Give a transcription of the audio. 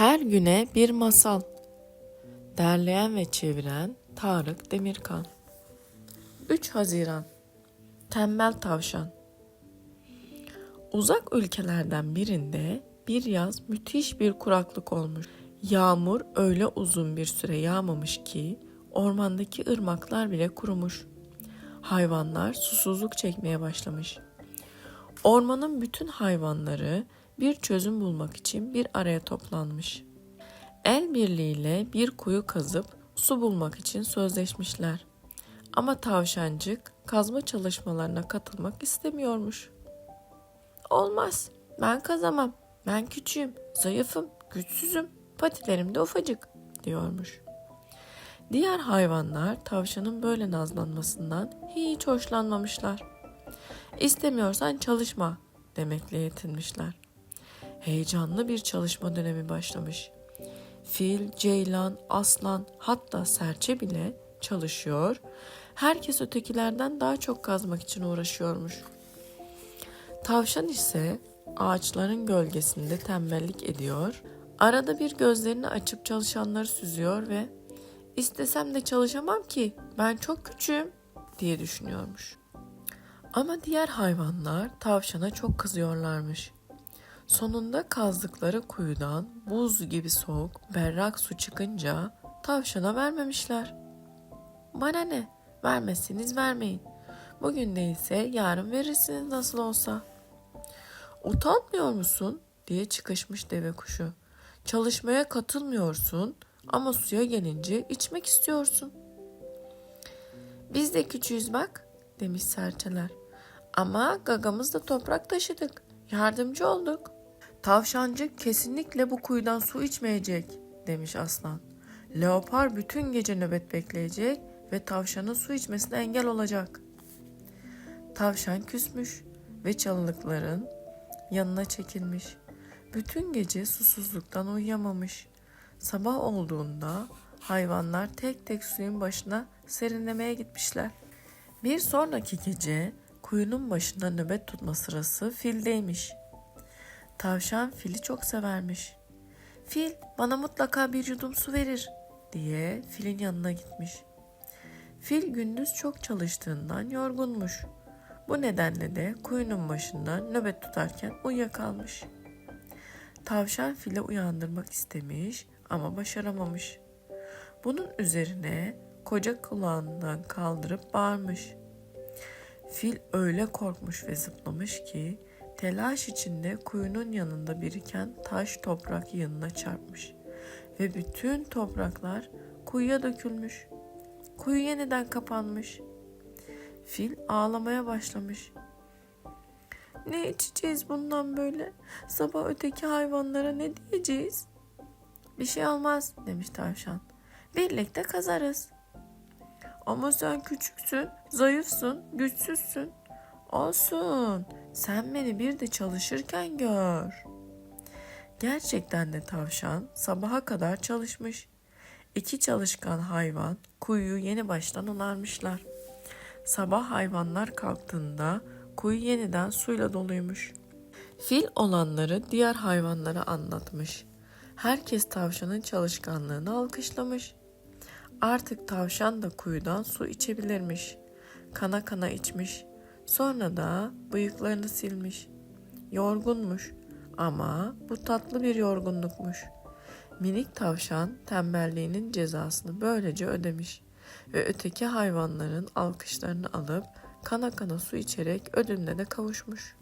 Her güne bir masal. Derleyen ve çeviren Tarık Demirkan. 3 Haziran. Tembel tavşan. Uzak ülkelerden birinde bir yaz müthiş bir kuraklık olmuş. Yağmur öyle uzun bir süre yağmamış ki ormandaki ırmaklar bile kurumuş. Hayvanlar susuzluk çekmeye başlamış. Ormanın bütün hayvanları bir çözüm bulmak için bir araya toplanmış. El birliğiyle bir kuyu kazıp su bulmak için sözleşmişler. Ama tavşancık kazma çalışmalarına katılmak istemiyormuş. Olmaz, ben kazamam. Ben küçüğüm, zayıfım, güçsüzüm, patilerim de ufacık diyormuş. Diğer hayvanlar tavşanın böyle nazlanmasından hiç hoşlanmamışlar. İstemiyorsan çalışma demekle yetinmişler. Heyecanlı bir çalışma dönemi başlamış. Fil, ceylan, aslan hatta serçe bile çalışıyor. Herkes ötekilerden daha çok kazmak için uğraşıyormuş. Tavşan ise ağaçların gölgesinde tembellik ediyor. Arada bir gözlerini açıp çalışanları süzüyor ve istesem de çalışamam ki ben çok küçüğüm diye düşünüyormuş. Ama diğer hayvanlar tavşana çok kızıyorlarmış. Sonunda kazdıkları kuyudan buz gibi soğuk, berrak su çıkınca tavşana vermemişler. Bana ne? Vermezseniz vermeyin. Bugün değilse yarın verirsiniz nasıl olsa. Utanmıyor musun? diye çıkışmış deve kuşu. Çalışmaya katılmıyorsun ama suya gelince içmek istiyorsun. Biz de küçüğüz bak demiş serçeler. Ama gagamızda toprak taşıdık. Yardımcı olduk. Tavşancık kesinlikle bu kuyudan su içmeyecek demiş aslan. Leopar bütün gece nöbet bekleyecek ve tavşanın su içmesine engel olacak. Tavşan küsmüş ve çalılıkların yanına çekilmiş. Bütün gece susuzluktan uyuyamamış. Sabah olduğunda hayvanlar tek tek suyun başına serinlemeye gitmişler. Bir sonraki gece kuyunun başında nöbet tutma sırası fildeymiş. Tavşan fili çok severmiş. Fil bana mutlaka bir yudum su verir diye filin yanına gitmiş. Fil gündüz çok çalıştığından yorgunmuş. Bu nedenle de kuyunun başında nöbet tutarken uyuyakalmış. Tavşan fili uyandırmak istemiş ama başaramamış. Bunun üzerine koca kulağından kaldırıp bağırmış. Fil öyle korkmuş ve zıplamış ki telaş içinde kuyunun yanında biriken taş toprak yığınına çarpmış ve bütün topraklar kuyuya dökülmüş. Kuyu yeniden kapanmış. Fil ağlamaya başlamış. Ne içeceğiz bundan böyle? Sabah öteki hayvanlara ne diyeceğiz? Bir şey olmaz demiş tavşan. Birlikte kazarız. Ama sen küçüksün, zayıfsın, güçsüzsün. Olsun. Sen beni bir de çalışırken gör. Gerçekten de tavşan sabaha kadar çalışmış. İki çalışkan hayvan kuyuyu yeni baştan onarmışlar. Sabah hayvanlar kalktığında kuyu yeniden suyla doluymuş. Fil olanları diğer hayvanlara anlatmış. Herkes tavşanın çalışkanlığını alkışlamış. Artık tavşan da kuyudan su içebilirmiş. Kana kana içmiş. Sonra da bıyıklarını silmiş. Yorgunmuş ama bu tatlı bir yorgunlukmuş. Minik tavşan tembelliğinin cezasını böylece ödemiş ve öteki hayvanların alkışlarını alıp kana kana su içerek ödülüne de kavuşmuş.